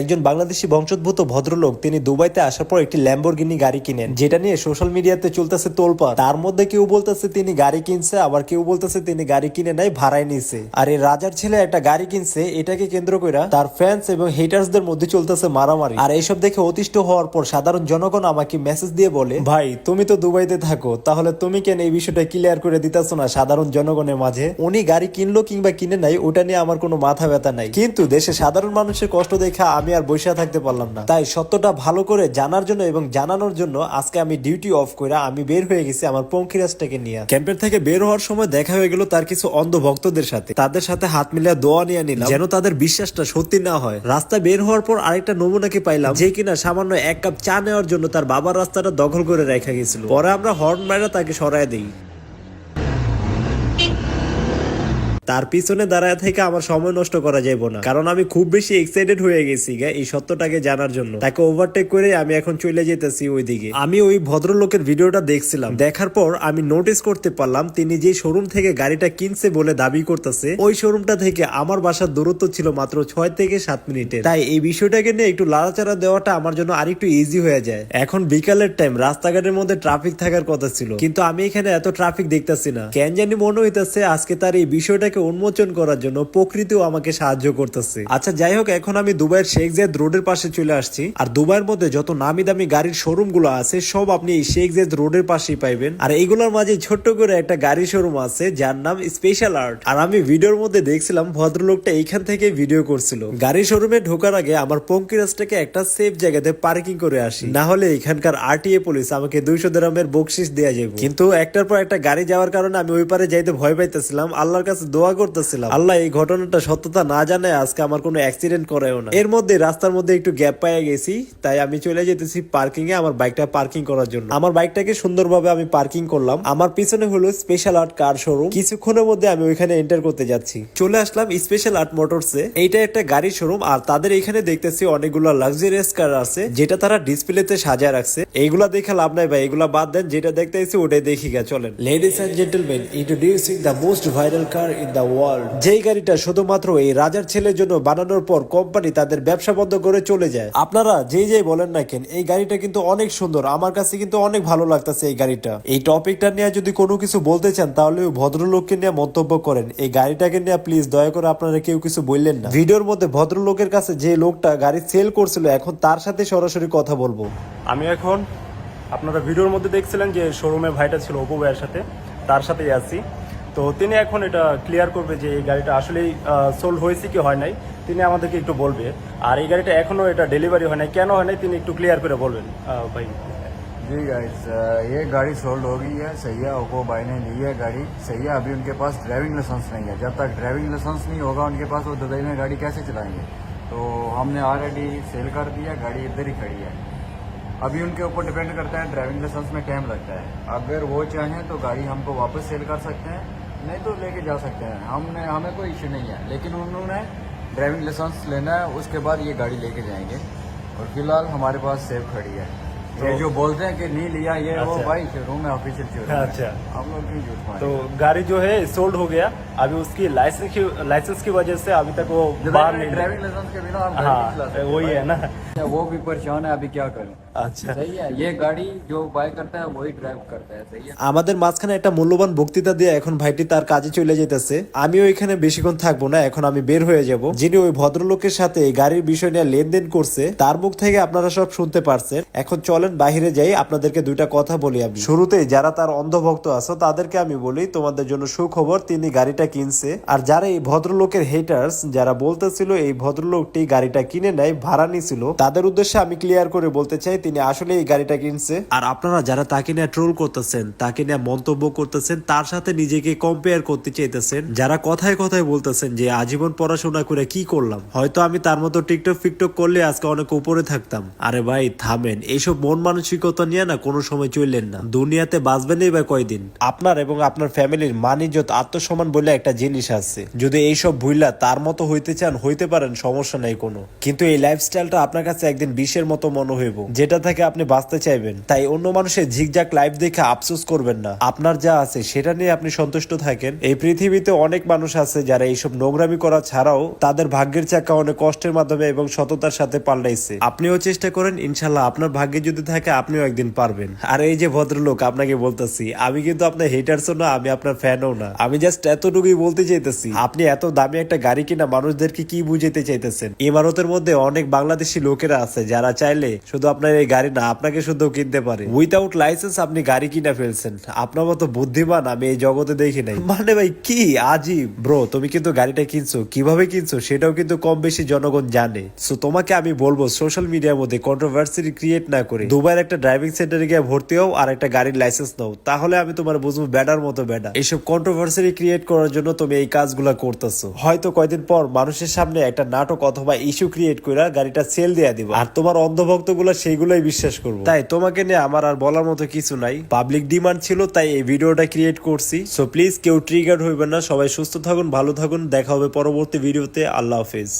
একজন বাংলাদেশি বংশোদ্ভূত ভদ্রলোক, তিনি দুবাইতে আসার পর একটি ল্যাম্বরগিনি গাড়ি কিনেন, যেটা নিয়ে সোশ্যাল মিডিয়াতে চলতেছে তোলপা তার মধ্যে কেউ বলতেছে, তিনি গাড়ি কিনছে। আবার কেউ বলতেছে, তিনি গাড়ি কিনে নাই, ভাড়ায় নিছে। আর এই রাজার ছেলে একটা গাড়ি কিনছে, এটাকে কেন্দ্র করে তার ফ্যান্স এবং হেটার্সদের মধ্যে চলতেছে মারামারি। আর এইসব দেখে অতিষ্ঠ হওয়ার পর সাধারণ জনগণ আমাকে মেসেজ দিয়ে বলে, ভাই, তুমি তো দুবাইতে থাকো, তাহলে তুমি কেন এই বিষয়টা ক্লিয়ার করে দিতেছো না সাধারণ জনগণের মাঝে? উনি গাড়ি কিনলো কিংবা কিনে নাই, ওটা নিয়ে আমার কোনো মাথা ব্যথা নাই। কিন্তু দেশে সাধারণ মানুষের কষ্ট দেখে আমি আর বসে থাকতে পারলাম না। তাই সত্যটা ভালো করে জানার জন্য এবং জানানোর জন্য আজকে আমি ডিউটি অফ করে আমি বের হয়ে গেছি আমার পঙ্খিরাজটাকে নিয়ে। ক্যাম্পের থেকে বের হওয়ার সময় দেখা হয়ে গেল তার কিছু অন্ধ ভক্তদের সাথে। তাদের সাথে হাত মিলিয়ে দোয়া নিয়ে নিলাম। যেন তাদের বিশ্বাসটা সত্যি না হয়। রাস্তা বের হওয়ার পর আরেকটা নমুনাকে পাইলাম, যে কিনা সামান্য এক কাপ চা নেওয়ার জন্য তার বাবার রাস্তাটা দখল করে রেখে গেছিল। পরে আমরা হর্ন মারা তাকে সরায় দিই। তার পিছনে দাঁড়ায় থেকে আমার সময় নষ্ট করা যাইব না। কারণ আমি খুব বেশি এক্সাইটেড হয়ে গেছি গা এই সত্যটাকে জানার জন্য। তাকে ওভারটেক করে আমি এখন চলে যেতেছি ওইদিকে। আমি ওই ভদ্রলোকের ভিডিওটা দেখছিলাম। দেখার পর আমি নোটিস করতে পারলাম, তিনি যে শোরুম থেকে গাড়িটা কিনছে বলে দাবি করতেছে, ওই শোরুমটা থেকে আমার বাসার দূরত্ব ছিল মাত্র ছয় থেকে সাত মিনিটে তাই এই বিষয়টাকে নিয়ে একটু লাড়াচাড়া দেওয়াটা আমার জন্য আরেকটু ইজি হয়ে যায়। এখন বিকালের টাইম রাস্তাঘাটের মধ্যে ট্রাফিক থাকার কথা ছিল। কিন্তু আমি এখানে এত ট্রাফিক দেখতেছি না। কেন জানি মনে হইতেছে আজকে তার এই বিষয়টাকে উন্মোচন করার জন্য প্রকৃতিও আমাকে সাহায্য করতেছে। আচ্ছা যাই হোক, এখন আমি দুবাইয়ের শেখ জায়েদ রোডের পাশে চলে আসছি। আর দুবাইয়ের মধ্যে যত নামি দামি গাড়ির শোরুমগুলো আছে, সব আপনি এই শেখ জায়েদ রোডের পাশেই পাইবেন। আর এইগুলোর মাঝে ছোট্ট করে একটা গাড়ি শোরুম আছে, যার নাম স্পেশাল আর্ট আর আমি ভিডিওর মধ্যে দেখছিলাম, ভদ্রলোকটা এইখান থেকে ভিডিও করছিল। গাড়ি শোরুমে ঢোকার আগে আমার পঙ্কিরাজটাকে একটা সেফ জায়গাতে পার্কিং করে আসি। না হলে এখানকার আরটিএ পুলিশ আমাকে দুইশো দেরামের বকশিস দেওয়া যাবে কিন্তু একটার পর একটা গাড়ি যাওয়ার কারণে আমি ওই পারে যাইতে ভয় পাইতেছিলাম। আল্লাহর কাছে দোয়া করতেছিলাম। আল্লাহ এই ঘটনাটা সত্যতা না জানে আজকে আমার কোনো অ্যাক্সিডেন্ট করেও না। এর মধ্যে রাস্তার মধ্যে একটু গ্যাপ পাইয়া গেছি, তাই আমি চলে যেতেছি পার্কিং এ আমার বাইকটা পার্কিং করার জন্য। আমার বাইকটাকে সুন্দরভাবে আমি পার্কিং করলাম। আমার পিছনে হলো স্পেশাল আর্ট কার শোরুম কিছুক্ষণের মধ্যে আমি ওইখানে এন্টার করতে যাচ্ছি। চলে আসলাম স্পেশাল আর্ট মোটরসে এইটা একটা গাড়ি শোরুম আর তাদের এখানে দেখতেছি অনেকগুলো লাক্সারিয়াস কার আছে, যেটা তারা ডিসপ্লেতে সাজায় রাখছে। এইগুলা দেখে লাভ নাই ভাই এগুলা বাদ দেন, যেটা দেখতেছি ওটাই দেখি গা চলেন। Ladies and gentleman introducing the most viral car in the world যেই গাড়িটা শুধুমাত্র এই রাজার ছেলের জন্য বানানোর পর কোম্পানি তাদের ব্যবসা বন্ধ করে চলে যায়। আপনারা যেই যেই বলেন না কেন এই গাড়িটা কিন্তু অনেক সুন্দর আমার কাছে কিন্তু অনেক ভালো লাগতেছে এই গাড়িটা। এই টপিকটা নিয়ে যদি কোনো কিছু বলতে চান তাহলে ওই ভদ্রলোককে নিয়ে মন্তব্য করেন। এই গাড়িটাকে নিয়ে প্লিজ দয়া করে আপনারা কেউ কিছু বললেন না। ভিডিওর মধ্যে ভদ্রলোকের কাছে যে লোকটা গাড়ি সেল করছিল এখন তার সাথে সরাসরি কথা বলব। আমি এখন আপনারা ভিডিওর মধ্যে দেখছিলেন যে শোরুমে ভাইটা ছিল অপু ভাইয়ের সাথে তার সাথেই আছি। তো তিনি এখন এটা ক্লিয়ার করবে যে এই গাড়িটা আসলেই সোল্ড হয়েছে কি হয় নাই তিনি আমাদেরকে একটু বলবে আর এই গাড়িটা এখনো এটা ডেলিভারি হয় নাই কেন হয় নাই তিনি একটু ক্লিয়ার করে বলবেন আহ, ভাই जी गाइस ये गाड़ी सोल्ड हो गई है सैया ओप्पो भाई ने ली है गाड़ी सैया अभी उनके पास ड्राइविंग लाइसेंस नहीं है जब तक ड्राइविंग लाइसेंस नहीं होगा उनके पास वो दुबई में गाड़ी कैसे चलाएंगे तो हमने ऑलरेडी सेल कर दिया गाड़ी इधर ही खड़ी है अभी उनके ऊपर डिपेंड करता है ड्राइविंग लाइसेंस में टाइम लगता है अगर वो चाहें तो गाड़ी हमको वापस सेल कर सकते हैं नहीं तो लेके जा सकते हैं। हमने, हमें कोई इश्यू नहीं है। लेकिन उन्होंने ड्राइविंग लाइसेंस लेना है, उसके बाद ये गाड़ी लेके जाएँगे। और फ़िलहाल हमारे पास सेफ़ खड़ी है। ये तो- जो बोलते हैं कि नहीं लिया ये वो अच्छा। भाई शोरूम में ऑफिशियल शोरूम है। अच्छा। हम लोग क्यों झूठ तो मारें गाड़ी जो है सोल्ड हो गया अभी उसकी लाइसेंस की लाइसेंस की वजह से अभी तक वो बाहर नहीं ड्राइविंग लाइसेंस के बिना हम गाड़ी नहीं चला हाँ सकते वही भाई। है ना वो भी परेशान है अभी क्या करूं अच्छा सही है ये गाड़ी जो बाय करता है वही ड्राइव करता है सही है আমাদের মাঝখানে একটা মূল্যবান বক্তৃতা দিয়ে এখন ভাইটি তার কাজে চলে যেতেছে আমিও এখানে বেশিক্ষণ থাকবো না এখন আমি বের হয়ে যাব যিনি ওই ভদ্রলোকের সাথে এই গাড়ির বিষয় নিয়ে লেনদেন করছে তার মুখ থেকে আপনারা সব শুনতে পারছেন এখন চলেন বাইরে যাই আপনাদেরকে দুইটা কথা বলি আমি। শুরুতেই যারা তার অন্ধভক্ত আছো তাদেরকে আমি বলি তোমাদের জন্য সুখবর তিনি গাড়িটা কিনছে। আর যারা এই ভদ্রলোকের হেটার্স যারা বলতেছিল এই ভদ্রলোকটি গাড়িটা কিনে নেয় ভাড়া নিছিল তাদের উদ্দেশ্যে আমি ক্লিয়ার করে বলতে চাই তিনি আসলে এই গাড়িটা কিনছে। আর আপনারা যারা তাকে নিয়ে ট্রোল করতেছেন তাকে নিয়ে মন্তব্য করতেছেন তার সাথে নিজেকে কম্পেয়ার করতে চাইতেছেন যারা কথায় কথায় বলতেছেন যে আজীবন পড়াশোনা করে কি করলাম? হয়তো আমি তার মতো টিকটক ফিকটক করলে আজকে অনেক উপরে থাকতাম। আরে ভাই থামেন এইসব মন মন মানসিকতা নিয়ে না কোনো সময় চললেন না। দুনিয়াতে বাঁচবেনই বা কয়দিন? আপনার এবং আপনার ফ্যামিলির মান ইজ্জত আত্মসম্মান বলে একটা জিনিস আছে। যদি এইসব ভুইলা তার মতো হইতে চান, হইতে পারেন, সমস্যা নাই কোনো। কিন্তু এই লাইফস্টাইলটা আপনার কাছে একদিন বিষের মতো মনে হইব। যেটা থেকে আপনি বাঁচতে চাইবেন। তাই অন্য মানুষের ঝিকঝাক লাইফ দেখে আফসোস করবেন না। আপনার যা আছে, সেটা নিয়ে আপনি সন্তুষ্ট থাকেন। এই পৃথিবীতে অনেক মানুষ আছে যারা এইসব নোংরামি করা ছাড়াও তাদের ভাগ্যের চাকা অনেক কষ্টের মাধ্যমে এবং সততার সাথে পাল্টাইছে। আপনিও চেষ্টা করেন ইনশাল্লাহ আপনার ভাগ্যে যদি থাকে আপনিও একদিন পারবেন। আর এই যে ভদ্রলোক, আপনাকে বলতেছি, আমি কিন্তু আপনার হেটার্সও না, আমি আপনার ফ্যানও না। আমি জাস্ট এতটুকুই বলতে চাইতেছি, আপনি এত দামি একটা গাড়ি কিনা মানুষদেরকে কি বুঝাইতে চাইতেছেন? ইমারতের মধ্যে অনেক বাংলাদেশি লোকেরা আছে, যারা চাইলে শুধু আপনার এই গাড়ি না, আপনাকে শুধু কিনতে পারে। উইথাউট লাইসেন্স আপনি গাড়ি কিনা ফেলছেন। আপনার মতো বুদ্ধিমান আমি এই জগতে দেখি নাই। মানে ভাই, কি আজীব। ব্রো তুমি কিন্তু গাড়িটা কিনছো, কীভাবে কিনছো সেটাও কিন্তু কম বেশি জনগণ জানে। সো তোমাকে আমি বলব সোশ্যাল মিডিয়ার মধ্যে কন্ট্রোভার্সি ক্রিয়েট না করে। দুবার একটা ড্রাইভিং সেন্টারে গিয়ে ভর্তি হও আর একটা গাড়ির লাইসেন্স নাও। তাহলে আমি তোমার বুঝব ব্যাডার মতো ব্যাডা এইসব কন্ট্রোভার্সি ক্রিয়েট করার জন্য তুমি এই কাজগুলা করতেছো। হয়তো কয়দিন পর মানুষের সামনে একটা নাটক অথবা ইস্যু ক্রিয়েট করে গাড়িটা সেল দেয়া দিব। আর তোমার অন্ধভক্তগুলো সেইগুলোই বিশ্বাস করব। তাই তোমাকে নিয়ে আমার আর বলার মতো কিছু নাই। পাবলিক ডিমান্ড ছিল, তাই এই ভিডিওটা ক্রিয়েট করছি। সো প্লিজ কেউ ট্রিগার হইবেন না। সবাই সুস্থ থাকুন, ভালো থাকুন। দেখা হবে পরবর্তী ভিডিওতে আল্লাহ হাফেজ।